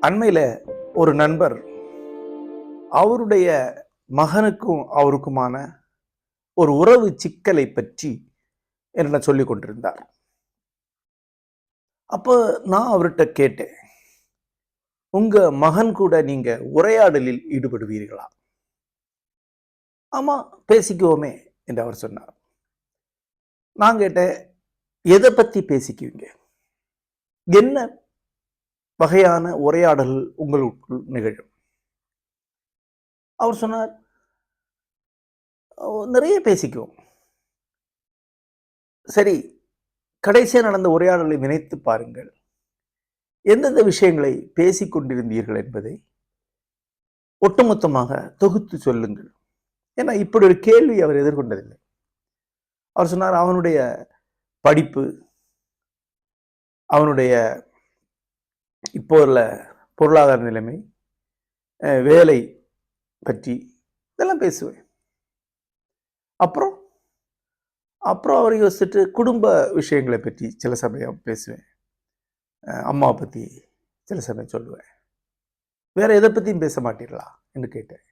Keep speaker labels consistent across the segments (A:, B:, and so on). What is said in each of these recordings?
A: அண்மையில் ஒரு நண்பர் அவருடைய மகனுக்கும் அவருக்குமான ஒரு உறவு சிக்கலை பற்றி என்ன சொல்லி கொண்டிருந்தார். அப்போ நான் அவர்கிட்ட கேட்டேன் உங்க மகன் கூட நீங்க உரையாடலில் ஈடுபடுவீர்களா? ஆமாம் பேசிக்குவோமே. என்று அவர் சொன்னார். நான் கேட்டேன் எதை பற்றி பேசிக்குவீங்க? என்ன வகையான உரையாடல் உங்களுக்குள் நிகழும்? அவர் சொன்னார் நிறைய பேசிக்குவோம். சரி கடைசியாக நடந்த உரையாடலை நினைத்து பாருங்கள். எந்தெந்த விஷயங்களை பேசிக் கொண்டிருந்தீர்கள் என்பதை ஒட்டுமொத்தமாக தொகுத்து சொல்லுங்கள். ஏன்னா இப்படி ஒரு கேள்வி அவர் எதிர்கொண்டதில்லை. அவர் சொன்னார் அவனுடைய படிப்பு அவனுடைய இப்போ உள்ள பொருளாதார நிலைமை வேலை பற்றி இதெல்லாம் பேசுவேன். அப்புறம் அப்புறம் அவர் யோசிச்சுட்டு குடும்ப விஷயங்களை பற்றி சில சமயம் பேசுவேன். அம்மாவை பற்றி சில சமயம் சொல்லுவேன். வேறு எதை பற்றியும் பேச மாட்டீர்களா? என்று கேட்டேன்.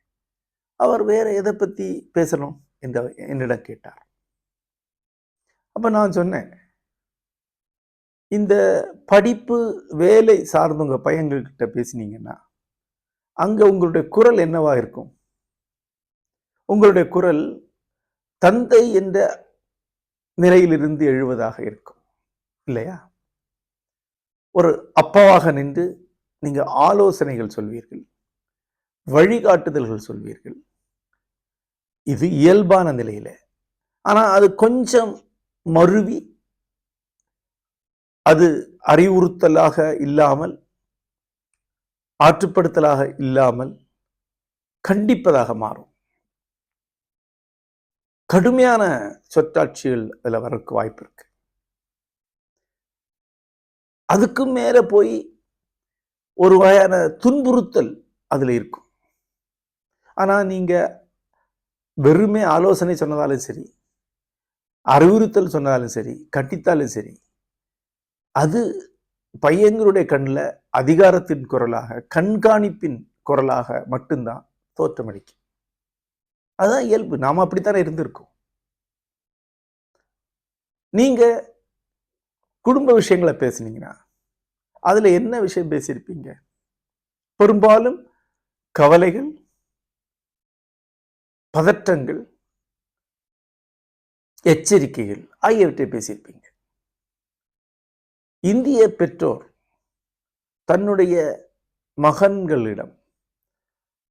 A: அவர் வேற எதை பற்றி பேசணும் என்று என்னிடம் கேட்டார். அப்போ நான் சொன்னேன் இந்த படிப்பு வேலை சார்ந்தவங்க பையன்கிட்ட பையன்கள்கிட்ட பேசினீங்கன்னா அங்க உங்களுடைய குரல் என்னவா இருக்கும்? உங்களுடைய குரல் தந்தை என்ற நிலையிலிருந்து எழுவதாக இருக்கும் இல்லையா? ஒரு அப்பாவாக நின்று நீங்கள் ஆலோசனைகள் சொல்வீர்கள் வழிகாட்டுதல்கள் சொல்வீர்கள் இது இயல்பான நிலையில. ஆனால் அது கொஞ்சம் மருவி அது அறிவுறுத்தலாக இல்லாமல் ஆற்றுப்படுத்தலாக இல்லாமல் கண்டிப்பதாக மாறும். கடுமையான சொற்றாட்சிகள் அதில் வரக்கு வாய்ப்பு இருக்கு. அதுக்கும் மேல போய் ஒரு வகையான துன்புறுத்தல் அதில் இருக்கும். ஆனால் நீங்கள் வெறுமே ஆலோசனை சொன்னதாலும் சரி அறிவுறுத்தல் சொன்னாலும் சரி கட்டித்தாலும் சரி அது பையங்களுடைய கண்ணில் அதிகாரத்தின் குரலாக கண்காணிப்பின் குரலாக மட்டும்தான் தோற்றமளிக்கும். அதுதான் இயல்பு. நாம அப்படித்தானே இருந்திருக்கோம். நீங்க குடும்ப விஷயங்களை பேசுனீங்கன்னா அதுல என்ன விஷயம் பேசியிருப்பீங்க? பெரும்பாலும் கவலைகள் பதற்றங்கள் எச்சரிக்கைகள் ஆகியவற்றை பேசியிருப்பீங்க. இந்திய பெற்றோர் தன்னுடைய மகன்களிடம்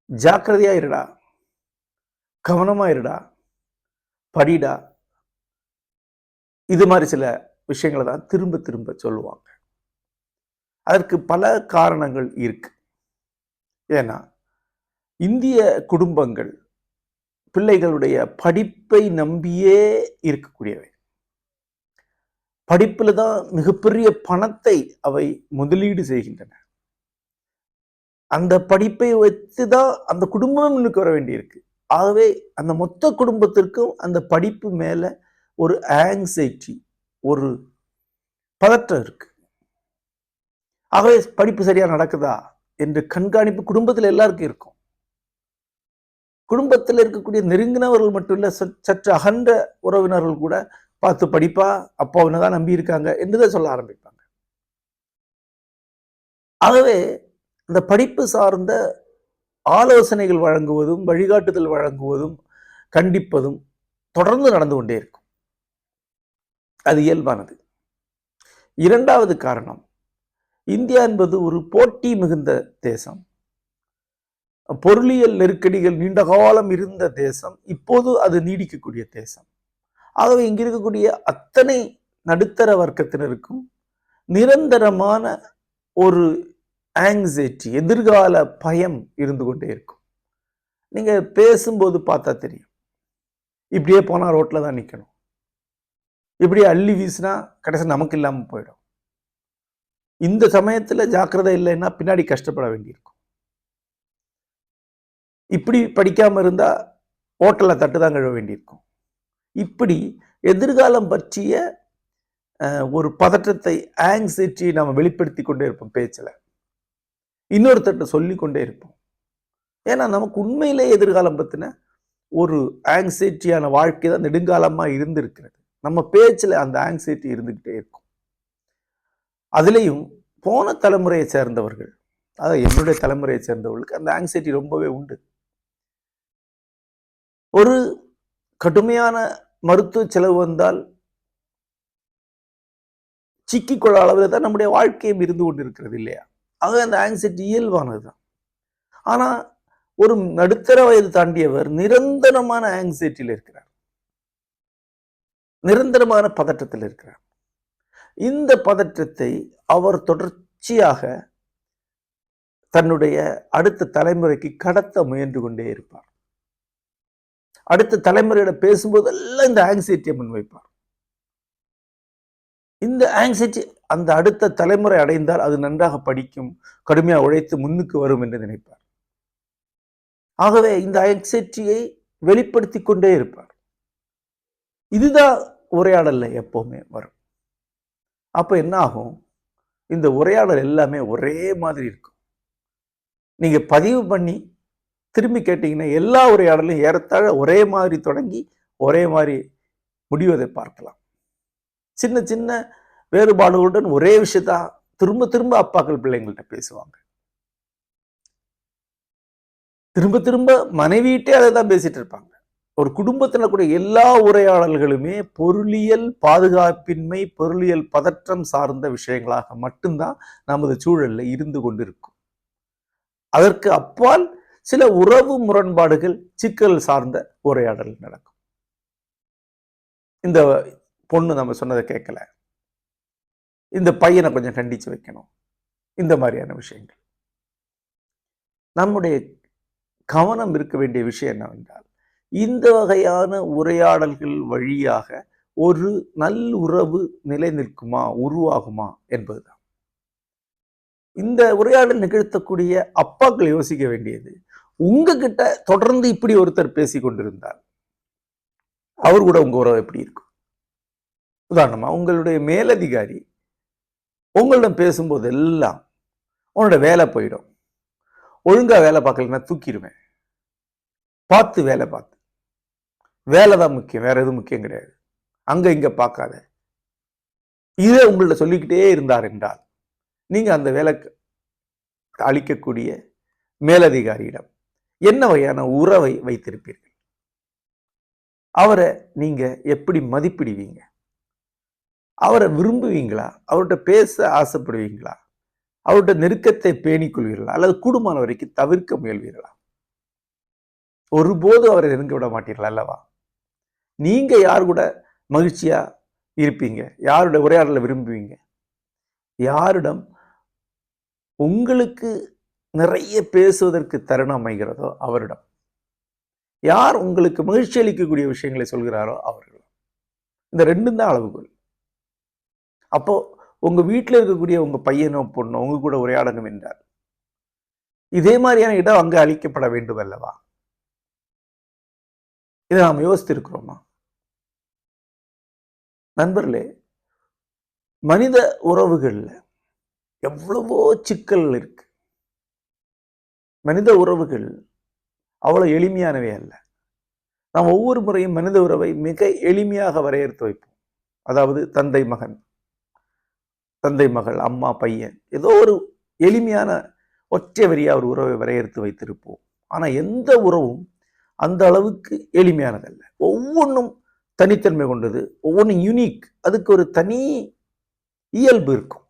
A: ஜாக்கிரதையா இருடா கவனமா இருடா படிடா. இது மாதிரி சில விஷயங்களை தான் திரும்ப திரும்ப சொல்லுவாங்க. அதற்கு பல காரணங்கள் இருக்கு. ஏன்னா இந்திய குடும்பங்கள் பிள்ளைகளுடைய படிப்பை நம்பியே இருக்கக்கூடியவை. படிப்பில் தான் மிகப்பெரிய பணத்தை அவை முதலீடு செய்கின்றன. அந்த படிப்பை வைத்து தான் அந்த குடும்பம் இன்னுக்கு வர வேண்டியிருக்கு. ஆகவே அந்த மொத்த குடும்பத்திற்கும் அந்த படிப்பு மேலே ஒரு ஆங்ஸைட்டி ஒரு பதற்றம் இருக்கு. ஆகவே படிப்பு சரியாக நடக்குதா? என்று கண்காணிப்பு குடும்பத்தில் எல்லாருக்கும் இருக்கும். குடும்பத்தில் இருக்கக்கூடிய நெருங்கினவர்கள் மட்டும் இல்லை சற்று அகன்ற உறவினர்கள் கூட பார்த்து படிப்பா அப்பாவினை தான் நம்பி இருக்காங்க என்றுதான் சொல்ல ஆரம்பிப்பாங்க. ஆகவே இந்த படிப்பு சார்ந்த ஆலோசனைகள் வழங்குவதும் வழிகாட்டுதல் வழங்குவதும் கண்டிப்பதும் தொடர்ந்து நடந்து கொண்டே இருக்கும். அது இயல்பானது. இரண்டாவது காரணம் இந்தியா என்பது ஒரு போட்டி மிகுந்த தேசம். பொருளியல் நெருக்கடிகள் நீண்ட காலம் இருந்த தேசம் இப்போது அது நீடிக்கக்கூடிய தேசம். ஆகவே இங்க இருக்கக்கூடிய அத்தனை நடுத்தர வர்க்கத்தினருக்கும் நிரந்தரமான ஒரு ஆங்ஸைட்டி எதிர்கால பயம் இருந்து கொண்டே இருக்கும். நீங்க பேசும்போது பார்த்தா தெரியும். இப்படியே போனால் ரோட்ல தான் நிக்கணும். இப்படியே அள்ளி வீசினா கடைசி நமக்கு இல்லாமல் போயிடும். இந்த சமயத்துல ஜாக்கிரதை இல்லைன்னா பின்னாடி கஷ்டப்பட வேண்டியிருக்கும். இப்படி படிக்காமல் இருந்தால் ஹோட்டலில் தட்டு தான் கழுவ வேண்டியிருக்கும். இப்படி எதிர்காலம் பற்றிய ஒரு பதற்றத்தை ஆங்ஸைட்டி நம்ம வெளிப்படுத்தி கொண்டே இருப்போம் பேச்சில். இன்னொருத்தர்கிட்ட சொல்லி கொண்டே இருப்போம். ஏன்னா நமக்கு உண்மையிலே எதிர்காலம் பற்றின ஒரு ஆங்ஸைட்டியான வாழ்க்கை தான் நெடுங்காலமாக இருந்திருக்கிறது. நம்ம பேச்சில் அந்த ஆங்ஸைட்டி இருந்துக்கிட்டே இருக்கும். அதுலேயும் போன தலைமுறையை சேர்ந்தவர்கள் அதாவது என்னுடைய தலைமுறையை சேர்ந்தவர்களுக்கு அந்த ஆங்ஸைட்டி ரொம்பவே உண்டு. ஒரு கடுமையான மருத்துவ செலவு வந்தால் சிக்கிக்கொள்ள அளவில் தான் நம்முடைய வாழ்க்கையும் இருந்து கொண்டு இருக்கிறது இல்லையா? ஆக அந்த ஆங்ஸைட்டி இயல்பானது தான். ஆனால் ஒரு நடுத்தர வயது தாண்டியவர் நிரந்தரமான ஆங்ஸைட்டியில் இருக்கிறார். நிரந்தரமான பதற்றத்தில் இருக்கிறார். இந்த பதற்றத்தை அவர் தொடர்ச்சியாக தன்னுடைய அடுத்த தலைமுறைக்கு கடத்த முயன்று கொண்டே இருப்பார். அடுத்த தலைமுறையிட பேசும்போதெல்லாம் இந்த ஆங்ஸைட்டியை முன்வைப்பார். இந்த ஆங்ஸைட்டி அந்த அடுத்த தலைமுறை அடைந்தால் அது நன்றாக படிக்கும் கடுமையாக உழைத்து முன்னுக்கு வரும் என்று நினைப்பார். ஆகவே இந்த ஆங்ஸைட்டியை வெளிப்படுத்தி கொண்டே இருப்பார். இதுதான் உரையாடல்ல எப்போவுமே வரும். அப்ப என்ன ஆகும்? இந்த உரையாடல் எல்லாமே ஒரே மாதிரி இருக்கும். நீங்க பதிவு பண்ணி திரும்பி கேட்டிங்கன்னா எல்லா உரையாடலும் ஏறத்தாழ ஒரே மாதிரி தொடங்கி ஒரே மாதிரி முடிவதை பார்க்கலாம். சின்ன சின்ன வேறுபாடுகளுடன் ஒரே விஷயத்தா திரும்ப திரும்ப அப்பாக்கள் பிள்ளைங்கள்ட்ட பேசுவாங்க. திரும்ப திரும்ப மனைவியிட்டே அதை தான் பேசிட்டு இருப்பாங்க. ஒரு குடும்பத்தில் கூட எல்லா உரையாடல்களுமே பொருளியல் பாதுகாப்பின்மை பொருளியல் பதற்றம் சார்ந்த விஷயங்களாக மட்டும்தான் நமது சூழல்ல இருந்து கொண்டிருக்கும். அதற்கு அப்பால் சில உறவு முரண்பாடுகள் சிக்கல் சார்ந்த உரையாடல் நடக்கும். இந்த பொண்ணு நம்ம சொன்னதை கேட்கல. இந்த பையனை கொஞ்சம் கண்டிச்சு வைக்கணும். இந்த மாதிரியான விஷயங்கள். நம்முடைய கவனம் இருக்க வேண்டிய விஷயம் என்னவென்றால் இந்த வகையான உரையாடல்கள் வழியாக ஒரு நல்லுறவு நிலை நிற்குமா உருவாகுமா என்பதுதான். இந்த உரையாடல் நிகழ்த்தக்கூடிய அப்பாக்கள் யோசிக்க வேண்டியது உங்ககிட்ட தொடர்ந்து இப்படி ஒருத்தர் பேசி கொண்டிருந்தார். அவர் கூட உங்க உறவு எப்படி இருக்கும்? உதாரணமா உங்களுடைய மேலதிகாரி உங்களிடம் பேசும்போது எல்லாம் உன்னோட வேலை போயிடும். ஒழுங்கா வேலை பார்க்கலன்னா தூக்கிடுவேன். பார்த்து வேலை பார்த்து. வேலை தான் முக்கியம் வேற எதுவும் முக்கியம் கிடையாது. அங்க இங்க பார்க்காத. இதை உங்கள்ட்ட சொல்லிக்கிட்டே இருந்தார் என்றால் நீங்க அந்த வேலை அளிக்கக்கூடிய மேலதிகாரியிடம் என்ன வகையான உறவை வைத்திருப்பீர்கள்? அவரை நீங்க எப்படி மதிப்பிடுவீங்க? அவரை விரும்புவீங்களா? அவர்கிட்ட பேச ஆசைப்படுவீங்களா? அவர்கிட்ட நெருக்கத்தை பேணிக்கொள்வீர்களா? அல்லது கூடுமான வரைக்கும் தவிர்க்க முயல்வீர்களா? ஒருபோதும் அவரை நெருங்க விட மாட்டீர்களா அல்லவா? நீங்க யார் கூட மகிழ்ச்சியா இருப்பீங்க? யாருடைய உரையாடலை விரும்புவீங்க? யாரிடம் உங்களுக்கு நிறைய பேசுவதற்கு தருணம் அமைகிறதோ அவரிடம். யார் உங்களுக்கு மகிழ்ச்சி அளிக்கக்கூடிய விஷயங்களை சொல்கிறாரோ அவர்கள். இந்த ரெண்டும் தான் அளவுகோல். அப்போ உங்க வீட்டில் இருக்கக்கூடிய உங்க பையனோ பொண்ணோ உங்க கூட உரையாடணும் என்றார் இதே மாதிரியான இடம் அங்கு அளிக்கப்பட வேண்டும் அல்லவா? இதை நாம் யோசித்திருக்கிறோமா? நண்பர்களே மனித உறவுகள்ல எவ்வளவோ சிக்கல் இருக்கு. மனித உறவுகள் அவ்வளோ எளிமையானவை அல்ல. நாம் ஒவ்வொரு முறையும் மனித உறவை மிக எளிமையாக வரையறுத்து வைப்போம். அதாவது தந்தை மகன் தந்தை மகள் அம்மா பையன் ஏதோ ஒரு எளிமையான ஒற்றை வரியாக ஒரு உறவை வரையறுத்து வைத்திருப்போம். ஆனால் எந்த உறவும் அந்த அளவுக்கு எளிமையானதல்ல ஒவ்வொன்றும் தனித்தன்மை கொண்டது ஒவ்வொன்றும் யூனிக் அதுக்கு ஒரு தனி இயல்பு இருக்கும்.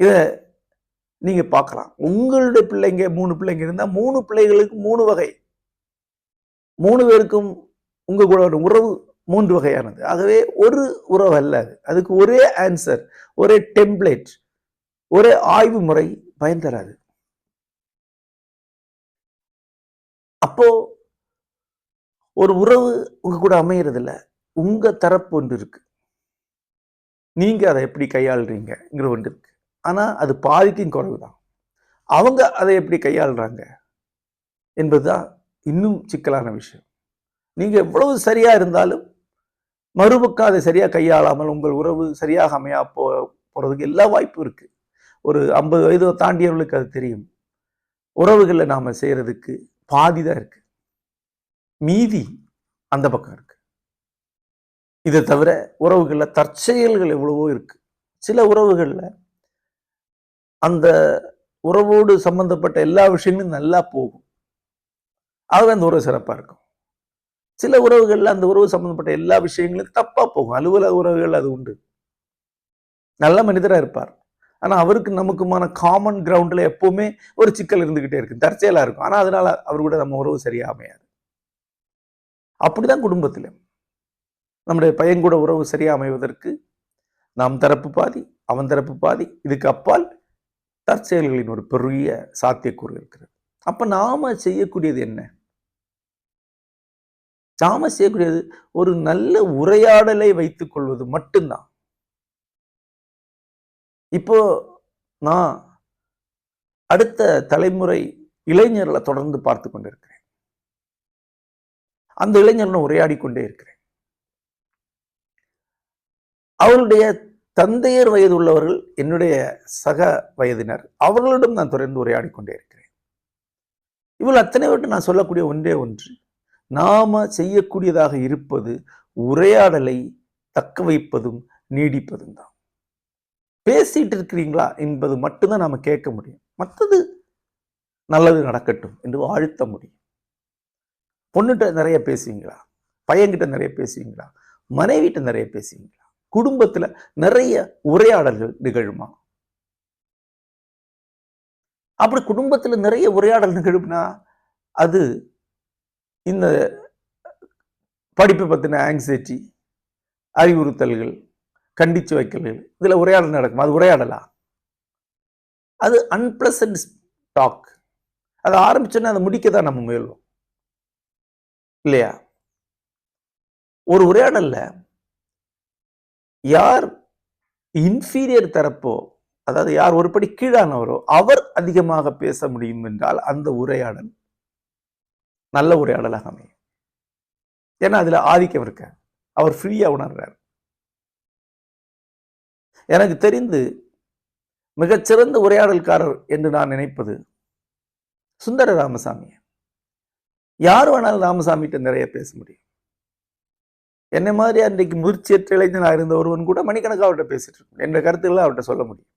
A: இதை நீங்கள் பார்க்கலாம். உங்களுடைய பிள்ளைங்க மூணு பிள்ளைங்க இருந்தால் மூணு பிள்ளைகளுக்கு மூணு வகை. மூணு பேருக்கும் உங்கள் கூட உறவு மூன்று வகையானது. ஆகவே ஒரு உறவு அல்ல அது. அதுக்கு ஒரே ஆன்சர் ஒரே டெம்ப்ளேட் ஒரே ஆய்வு முறை பயன் தராது. அப்போ ஒரு உறவு உங்க கூட அமையறதில்ல. உங்க தரப்பு ஒன்று இருக்கு. நீங்க அதை எப்படி கையாளுறீங்கிற ஒன்று இருக்கு. ஆனால் அது பாதிக்கும் குறைவுதான். அவங்க அதை எப்படி கையாளுறாங்க என்பதுதான் இன்னும் சிக்கலான விஷயம். நீங்கள் எவ்வளவு சரியாக இருந்தாலும் மறுபக்கம் அதை சரியாக கையாளாமல் உங்கள் உறவு சரியாக அமையா போ போகிறதுக்கு எல்லா வாய்ப்பும் இருக்குது ஒரு ஐம்பது வயது தாண்டியவர்களுக்கு அது தெரியும். உறவுகளை நாம் செய்கிறதுக்கு பாதி தான் இருக்குது மீதி அந்த பக்கம் இருக்குது இதை தவிர உறவுகளில் தற்செயல்கள் எவ்வளவோ இருக்குது சில உறவுகளில் அந்த உறவோடு சம்பந்தப்பட்ட எல்லா விஷயங்களும் நல்லா போகும். ஆகவே அந்த உறவு சிறப்பாக இருக்கும். சில உறவுகளில் அந்த உறவு சம்பந்தப்பட்ட எல்லா விஷயங்களும் தப்பாக போகும். அலுவலக உறவுகள் அது உண்டு. நல்ல மனிதராக இருப்பார். ஆனால் அவருக்கு நமக்குமான காமன் கிரவுண்ட்ல எப்போவுமே ஒரு சிக்கல் இருந்துக்கிட்டே இருக்கும். தற்செயலாக இருக்கும். ஆனால் அதனால் அவர் கூட நம்ம உறவு சரியாக அமையாது. அப்படிதான் குடும்பத்தில். நம்முடைய பையன் கூட உறவு சரியாக அமைவதற்கு நாம் தரப்பு பாதி அவன் தரப்பு பாதி இதுக்கு அப்பால் தற்செயல்களின் ஒரு பெரிய சாத்தியக்கூறு இருக்கிறது. அப்ப நாம செய்யக்கூடியது என்ன? நாம் செய்யக்கூடியது ஒரு நல்ல உரையாடலை வைத்துக் கொள்வது மட்டும்தான். இப்போ நான் அடுத்த தலைமுறை இளைஞர்களை தொடர்ந்து பார்த்து கொண்டிருக்கிறேன். அந்த இளைஞர்களை உரையாடி கொண்டே இருக்கிறேன். அவருடைய தந்தையர் வயது உள்ளவர்கள் என்னுடைய சக வயதினர் அவர்களிடம் நான் தொடர்ந்து உரையாடி கொண்டே இருக்கிறேன். இவள் அத்தனை விட்டு நான் சொல்லக்கூடிய ஒன்றே ஒன்று நாம செய்யக்கூடியதாக இருப்பது உரையாடலை தக்க வைப்பதும் நீடிப்பதும் தான். பேசிட்டு இருக்கிறீங்களா என்பது மட்டும்தான் நாம் கேட்க முடியும். மற்றது நல்லது நடக்கட்டும் என்று வாழ்த்த முடியும். பொண்ணுகிட்ட நிறைய பேசுவீங்களா? பையன்கிட்ட நிறைய பேசுவீங்களா? மனைவிட்ட நிறைய பேசுவீங்களா? குடும்பத்தில் நிறைய உரையாடல்கள் நிகழுமா? அப்படி குடும்பத்தில் நிறைய உரையாடல் நிகழும்னா அது இந்த படிப்பை பற்றின ஆங்ஸைட்டி அறிவுறுத்தல்கள் கண்டிச்சு வைக்கல்கள் இதில் உரையாடல் நடக்கும்? அது உரையாடலா? அது அன்பிளசன்ட் டாக் அதை ஆரம்பிச்சோன்னா அதை முடிக்க தான் நம்ம முயல்வோம். இல்லையா? ஒரு உரையாடலில் யார் இன்ஃபீரியர் தரப்போ அதாவது யார் ஒரு படி கீழானவரோ அவர் அதிகமாக பேச முடியும் என்றால் அந்த உரையாடல் நல்ல உரையாடலாக அமையும். ஏன்னா அதுல ஆதிக்கம் இருக்க. அவர் ஃப்ரீயா உணர்றார். எனக்கு தெரிந்து மிகச்சிறந்த உரையாடல்காரர் என்று நான் நினைப்பது சுந்தர ராமசாமி. யார் வேணாலும் ராமசாமிகிட்ட நிறைய பேச முடியும். என்னை மாதிரி அன்றைக்கு முதிர்ச்சியற்ற இளைஞனாக இருந்த ஒருவன் கூட மணிக்கணக்காக அவர்கிட்ட பேசிட்டு இருக்கும் என்ற கருத்துக்களை அவர்கிட்ட சொல்ல முடியும்.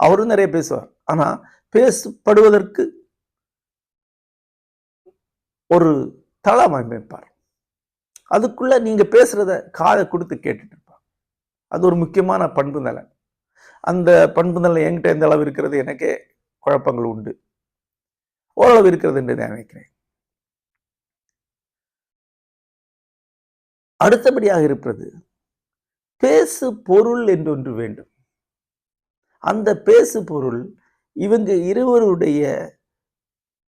A: அவரும் நிறைய பேசுவார். ஆனால் பேசப்படுவதற்கு ஒரு தளம் அமைப்பார் அதுக்குள்ள நீங்க பேசுறத காதை கொடுத்து கேட்டுட்டு இருப்பார். அது ஒரு முக்கியமான பண்பு நலன் அந்த பண்பு நலன் என்கிட்ட எந்த அளவு இருக்கிறது? எனக்கே குழப்பங்கள் உண்டு. ஓரளவு இருக்கிறது என்று நான் நினைக்கிறேன். அடுத்தபடியாக இருப்பது பேசு பொருள் என்று ஒன்று வேண்டும். அந்த பேசு பொருள் இவங்க இருவருடைய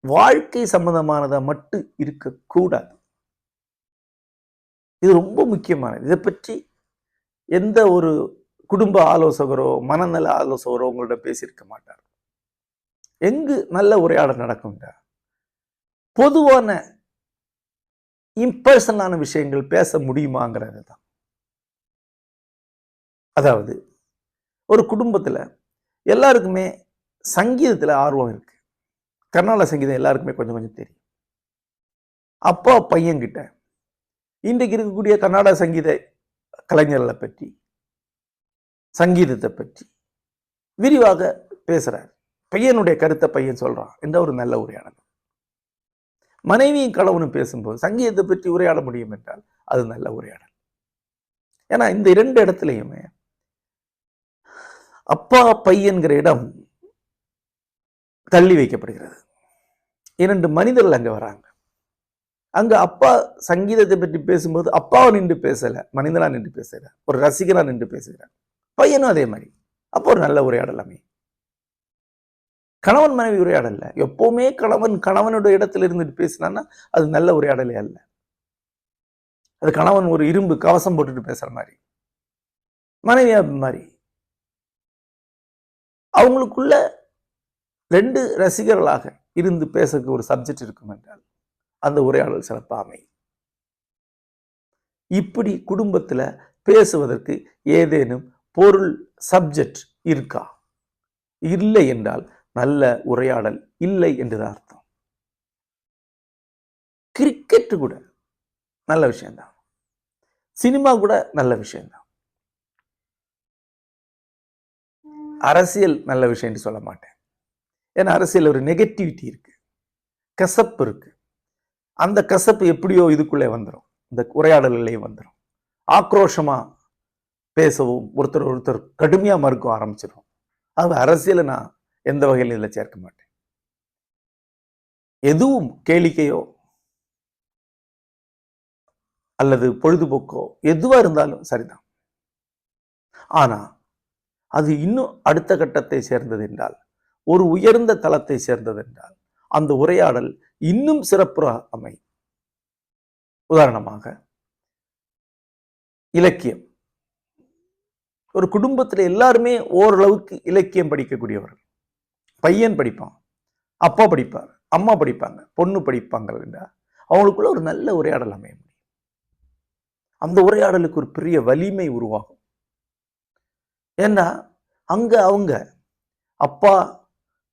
A: வாழ்க்கை சம்பந்தமானதாக மட்டும் இருக்கக்கூடாது இது ரொம்ப முக்கியமானது. இதை பற்றி எந்த ஒரு குடும்ப ஆலோசகரோ மனநல ஆலோசகரோ உங்கள்ட்ட பேசியிருக்க மாட்டார். எங்கு நல்ல உரையாடல் நடக்கும்டா? பொதுவான இம்பர்சனலான விஷயங்கள் பேச முடியுமாங்கிறது தான். அதாவது ஒரு குடும்பத்தில் எல்லாருக்குமே சங்கீதத்தில் ஆர்வம் இருக்குது கர்நாடக சங்கீதம் எல்லாருக்குமே கொஞ்சம் கொஞ்சம் தெரியும். அப்பா பையன்கிட்ட இன்றைக்கு இருக்கக்கூடிய கர்நாடக சங்கீத கலைஞர்களை பற்றி சங்கீதத்தை பற்றி விரிவாக பேசுகிறார் பையனுடைய கருத்தை பையன் சொல்கிறான் என்ற ஒரு நல்ல உரையாடல். மனைவியும் கணவனும் பேசும்போது சங்கீதத்தை பற்றி உரையாட முடியும் என்றால் அது நல்ல உரையாடல். ஏன்னா இந்த இரண்டு இடத்துலையுமே அப்பா பையன்கிற இடம் தள்ளி வைக்கப்படுகிறது. இரண்டு மனிதர்கள் அங்க வராங்க. அங்க அப்பா சங்கீதத்தை பற்றி பேசும்போது அப்பாவை நின்று பேசலை மனிதனா நின்று பேசல ஒரு ரசிகனாக நின்று பேசுகிறார். பையனும் அதே மாதிரி. அப்போ ஒரு நல்ல உரையாடல் கணவன் மனைவி உரையாடல்ல எப்போவுமே கணவன் கணவனுடைய இடத்துல இருந்துட்டு பேசினான்னா அது நல்ல உரையாடலே அல்ல. அது கணவன் ஒரு இரும்பு கவசம் போட்டுட்டு பேசுற மாதிரி. மனைவி மாதிரி. அவங்களுக்குள்ள ரெண்டு ரசிகர்களாக இருந்து பேசக்கு ஒரு சப்ஜெக்ட் இருக்கும் என்றால் அந்த உரையாடல் சிறப்பாக அமையும் இப்படி குடும்பத்துல பேசுவதற்கு ஏதேனும் பொருள் சப்ஜெக்ட் இருக்கா? இல்லை என்றால் நல்ல உரையாடல் இல்லை என்றுதான் அர்த்தம். கிரிக்கெட் கூட நல்ல விஷயம்தான். சினிமா கூட நல்ல விஷயம்தான். அரசியல் நல்ல விஷயம்னு சொல்ல மாட்டேன். ஏன்னா அரசியல் ஒரு நெகட்டிவிட்டி இருக்கு. கசப்பு இருக்கு. அந்த கசப்பு எப்படியோ இதுக்குள்ளே வந்துடும் இந்த உரையாடல்களையும் வந்துடும் ஆக்ரோஷமா பேசவும் ஒருத்தர் ஒருத்தர் கடுமையாக மறுக்க ஆரம்பிச்சிடும் அது அரசியலை நான் எந்த வகையில் இதில் சேர்க்க மாட்டேன். எதுவும் கேளிக்கையோ அல்லது பொழுதுபோக்கோ எதுவா இருந்தாலும் சரிதான். ஆனா அது இன்னும் அடுத்த கட்டத்தை சேர்ந்தது என்றால் ஒரு உயர்ந்த தளத்தை சேர்ந்தது என்றால் அந்த உரையாடல் இன்னும் சிறப்புற அமை. உதாரணமாக இலக்கியம். ஒரு குடும்பத்துல எல்லாருமே ஓரளவுக்கு இலக்கியம் படிக்கக்கூடியவர்கள். பையன் படிப்பான் அப்பா படிப்பார் அம்மா படிப்பாங்க பொண்ணு படிப்பாங்க என்றால் அவங்களுக்குள்ள ஒரு நல்ல உரையாடல் அமைய முடியும். அந்த உரையாடலுக்கு ஒரு பெரிய வலிமை உருவாகும். ஏன்னா அங்க அவங்க அப்பா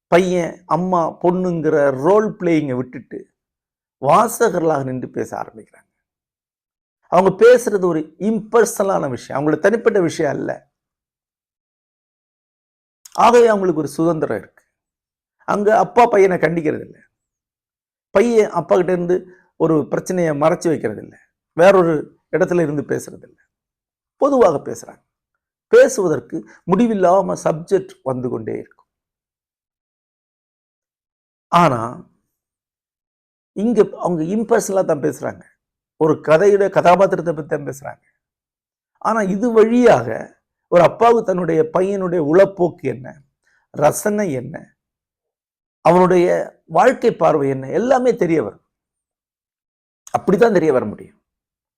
A: பையன் அம்மா பொண்ணுங்கிற ரோல் பிளேயிங்கை விட்டுட்டு வாசகர்களாக நின்று பேச ஆரம்பிக்கிறாங்க. அவங்க பேசுறது ஒரு இம்பர்சனலான விஷயம். அவங்களுக்கு தனிப்பட்ட விஷயம் அல்ல. ஆகவே அவங்களுக்கு ஒரு சுதந்திரம் இருக்கு. அங்க அப்பா பையனை கண்டிக்கிறது இல்லை பையன் அப்பா கிட்ட இருந்து ஒரு பிரச்சனையை மறைச்சு வைக்கிறது இல்லை வேறொரு இடத்துல இருந்து பேசுறது இல்லை பொதுவாக பேசுறாங்க. பேசுவதற்கு முடிவில்லாம சப்ஜெக்ட் வந்து கொண்டே இருக்கும். ஆனா இங்கே அவங்க இம்பர்சனலாக தான் பேசுறாங்க. ஒரு கதையுடைய கதாபாத்திரத்தை பற்றி தான் பேசுறாங்க. ஆனா இது வழியாக ஒரு அப்பாவுக்கு தன்னுடைய பையனுடைய உளப்போக்கு என்ன? ரசனை என்ன? அவனுடைய வாழ்க்கை பார்வை என்ன? எல்லாமே தெரிய வரும். அப்படித்தான் தெரிய வர முடியும்.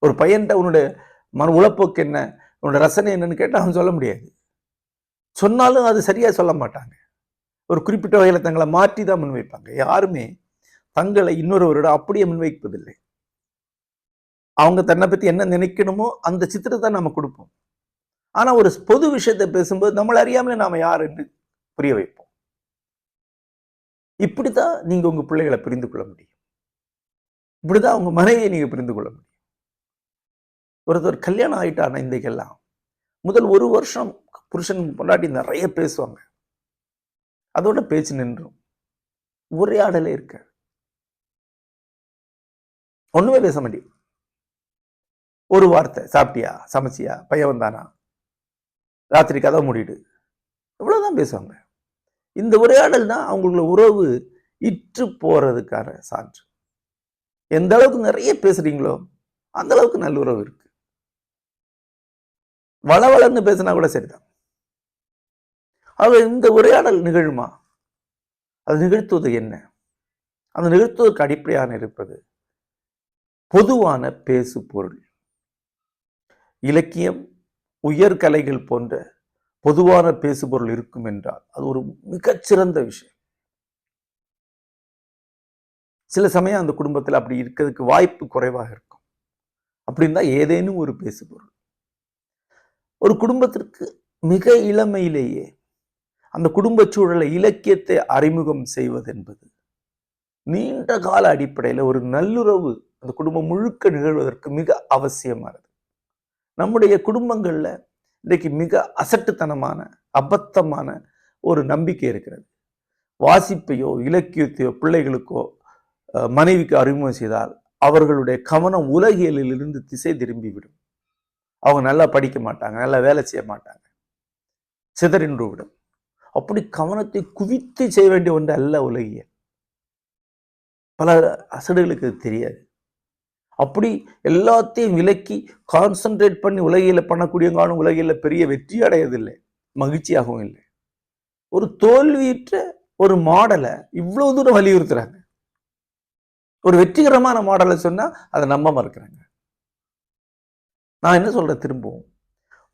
A: ஒரு பையன்கிட்ட உன்னுடைய மன உளப்போக்கு என்ன? உன்னோட ரசனை என்னன்னு கேட்டால் அவன் சொல்ல முடியாது. சொன்னாலும் அது சரியாக சொல்ல மாட்டாங்க. ஒரு குறிப்பிட்ட வகையில் தங்களை மாற்றி தான் முன்வைப்பாங்க. யாருமே தங்களை இன்னொருவரோட அப்படியே முன்வைப்பதில்லை. அவங்க தன்னை பற்றி என்ன நினைக்கணுமோ அந்த சித்திரத்தை நம்ம கொடுப்போம். ஆனால் ஒரு பொது விஷயத்தை பேசும்போது நம்மளை அறியாமலே நாம யார் என்று புரிய வைப்போம். இப்படித்தான் நீங்க உங்க பிள்ளைகளை புரிந்து கொள்ள முடியும். இப்படிதான் உங்க மனைவியை நீங்க புரிந்து கொள்ள முடியும். ஒருத்தர் கல்யாணம் ஆகிட்டான இன்றைக்கெல்லாம் முதல் ஒரு வருஷம் புருஷன் பொண்டாட்டி நிறைய பேசுவாங்க. அதோட பேச்சு நின்றும். உரையாடலே இருக்க ஒண்ணுமே பேச முடியும் ஒரு வார்த்தை சாப்பிட்டியா? சமைச்சியா? பையன் வந்தானா? ராத்திரி கதை மூடிடு இவ்வளவுதான் பேசுவாங்க. இந்த உரையாடல் தான் அவங்களுக்குள்ள உறவு இற்று போறதுக்கான சான்று. எந்த அளவுக்கு நிறைய பேசுறீங்களோ அந்த அளவுக்கு நல்ல உறவு இருக்கு. வளவளன்னு பேசினா கூட சரிதான். ஆக இந்த உரையாடல் நிகழுமா? அது நிகழ்த்துவது என்ன? அந்த நிகழ்த்துவதற்கு அடிப்படையான இருப்பது பொதுவான பேசு பொருள் இலக்கியம் உயர்கலைகள் போன்ற பொதுவான பேசுபொருள் இருக்கும் என்றால் அது ஒரு மிகச்சிறந்த விஷயம். சில சமயம் அந்த குடும்பத்தில் அப்படி இருக்கிறதுக்கு வாய்ப்பு குறைவாக இருக்கும். அப்படின்னா ஏதேனும் ஒரு பேசுபொருள். ஒரு குடும்பத்திற்கு மிக இளமையிலேயே அந்த குடும்ப சூழலை இலக்கியத்தை அறிமுகம் செய்வது என்பது நீண்ட கால அடிப்படையில் ஒரு நல்லுறவு அந்த குடும்பம் முழுக்க நிகழ்வதற்கு மிக அவசியமானது. நம்முடைய குடும்பங்களில் இன்றைக்கு மிக அசட்டுத்தனமான அபத்தமான ஒரு நம்பிக்கை இருக்கிறது. வாசிப்பையோ இலக்கியத்தையோ பிள்ளைகளுக்கோ மனைவிக்கு அறிமுகம் செய்தால் அவர்களுடைய கவனம் உலகியலில் இருந்து திசை திரும்பிவிடும். அவங்க நல்லா படிக்க மாட்டாங்க நல்லா வேலை செய்ய மாட்டாங்க. சிதறின்று விடும் அப்படி கவனத்தை குவித்து செய்ய வேண்டிய ஒன்று அல்ல உலகியல். பல அசடுகளுக்கு தெரியாது. அப்படி எல்லாத்தையும் விலக்கி கான்சென்ட்ரேட் பண்ணி உலகில் பண்ணக்கூடியவங்களும் உலகில் பெரிய வெற்றி அடையதில்லை. மகிழ்ச்சியாகவும் இல்லை. ஒரு தோல்வியுற்ற ஒரு மாடலை இவ்வளோ தூரம் வலியுறுத்துறாங்க. ஒரு வெற்றிகரமான மாடலை சொன்னால் அதை நம்ப மறுக்கிறாங்க. நான் என்ன சொல்றேன் திரும்பவும்?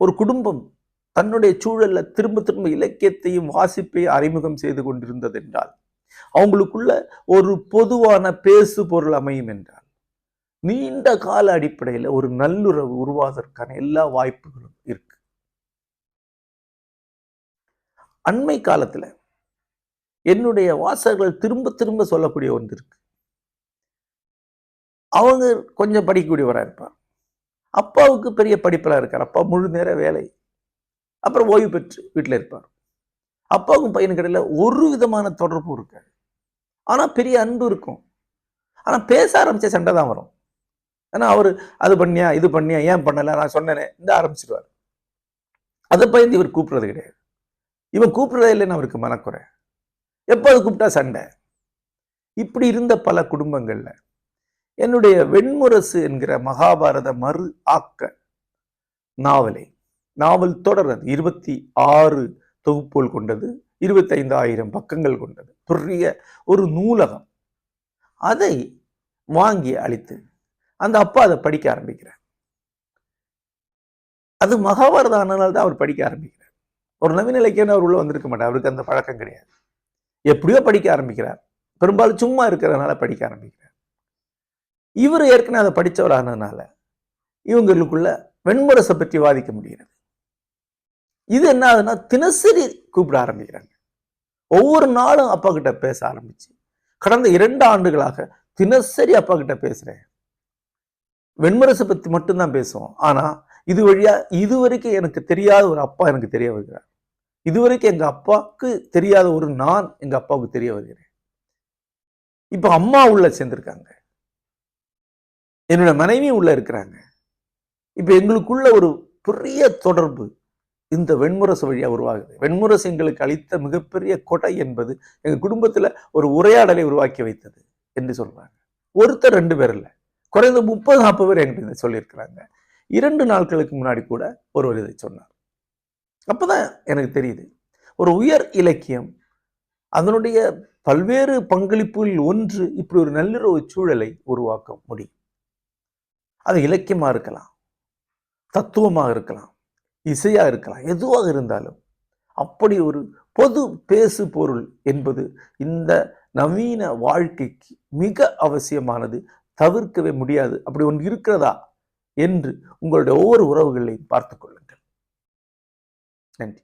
A: ஒரு குடும்பம் தன்னுடைய சூழல்ல திரும்ப திரும்ப இலக்கியத்தையும் வாசிப்பையும் அறிமுகம் செய்து கொண்டிருந்தது என்றால் அவங்களுக்குள்ள ஒரு பொதுவான பேசு பொருள் அமையும் என்றால் நீண்ட கால அடிப்படையில் ஒரு நல்லுறவு உருவாவதற்கான எல்லா வாய்ப்புகளும் இருக்கு. அண்மை காலத்தில் என்னுடைய வாசகர்கள் திரும்ப திரும்ப சொல்லக்கூடிய ஒன்று இருக்கு. அவங்க கொஞ்சம் படிக்கக்கூடியவராக இருப்பார். அப்பாவுக்கு பெரிய படிப்பெல்லாம் இருக்கார். அப்பா முழு நேர வேலை. அப்புறம் ஓய்வு பெற்று வீட்டில் இருப்பார். அப்பாவுக்கும் பையனுக்கு இடையில ஒரு விதமான தொடர்பும் இருக்காது. ஆனால் பெரிய அன்பு இருக்கும். ஆனால் பேச ஆரம்பித்த சண்டை தான் வரும். ஏன்னா அவர் அது பண்ணியா இது பண்ணியா ஏன் பண்ணலை? நான் சொன்னேனே. இந்த ஆரம்பிச்சிடுவார் அதை பயந்து இவர் கூப்பிடுறது கிடையாது. இவன் கூப்பிடுறதே இல்லைன்னு அவருக்கு மனக்குறை. எப்போது கூப்பிட்டா சண்டை? இப்படி இருந்த பல குடும்பங்கள்ல. என்னுடைய வெண்முரசு என்கிற மகாபாரத மறு ஆக்க நாவலை நாவல் தொடர்றது இருபத்தி ஆறு தொகுப்புகள் கொண்டது இருபத்தைந்தாயிரம் பக்கங்கள் கொண்டது பெரிய ஒரு நூலகம். அதை வாங்கி அளித்து அந்த அப்பா அதை படிக்க ஆரம்பிக்கிறார். அது மகாபாரதம் ஆனதால் தான் அவர் படிக்க ஆரம்பிக்கிறார். ஒரு நவீன இலக்கியம் அவர் உள்ள வந்திருக்க மாட்டார். அவருக்கு அந்த பழக்கம் கிடையாது. எப்படியோ படிக்க ஆரம்பிக்கிறார். பெரும்பாலும் சும்மா இருக்கிறதுனால படிக்க ஆரம்பிக்கிறார். இவர் ஏற்கனவே அதை படித்தவர் ஆனதுனால இவங்களுக்குள்ள வெண்முரசை பற்றி வாதிக்க முடிகிறது. இது என்ன ஆகுதுன்னா தினசரி கூப்பிட ஆரம்பிக்கிறாங்க. ஒவ்வொரு நாளும் அப்பா கிட்ட பேச ஆரம்பிச்சு கடந்த இரண்டு ஆண்டுகளாக தினசரி அப்பா கிட்ட பேசுறேன். வெண்மரசை பத்தி மட்டும்தான் பேசுவோம். ஆனா இது வழியா இது வரைக்கும் எனக்கு தெரியாத ஒரு அப்பா எனக்கு தெரிய வருகிறார். இதுவரைக்கும் எங்க அப்பாவுக்கு தெரியாத ஒரு நான் எங்க அப்பாவுக்கு தெரிய வருகிறேன். இப்போ அம்மா உள்ள சேர்ந்துருக்காங்க. என்னோட மனைவி உள்ள இருக்கிறாங்க. இப்போ எங்களுக்குள்ள ஒரு பெரிய தொடர்பு இந்த வெண்முரசு வழியா உருவாகுது. வெண்முரசு எங்களுக்கு அளித்த மிகப்பெரிய கொடை என்பது எங்கள் குடும்பத்துல ஒரு உரையாடலை உருவாக்கி வைத்தது என்று சொல்றாங்க. ஒருத்தர் ரெண்டு பேர் இல்லை. குறைந்த முப்பது நாற்பது பேர் என்கிட்ட இதை சொல்லியிருக்கிறாங்க. இரண்டு நாட்களுக்கு முன்னாடி கூட ஒருவர் இதை சொன்னார். அப்பதான் எனக்கு தெரியுது. ஒரு உயர் இலக்கியம் அதனுடைய பல்வேறு பங்களிப்புகளில் ஒன்று இப்படி ஒரு நல்லுறவு சூழலை உருவாக்க முடியும். அது இலக்கியமா இருக்கலாம் தத்துவமாக இருக்கலாம் இசையாக இருக்கலாம் எதுவாக இருந்தாலும். அப்படி ஒரு பொது பேசு பொருள் என்பது இந்த நவீன வாழ்க்கைக்கு மிக அவசியமானது. தவிர்க்கவே முடியாது. அப்படி ஒன்று இருக்கிறதா? என்று உங்களுடைய ஒவ்வொரு உறவுகளையும் பார்த்துக் கொள்ளுங்கள். நன்றி.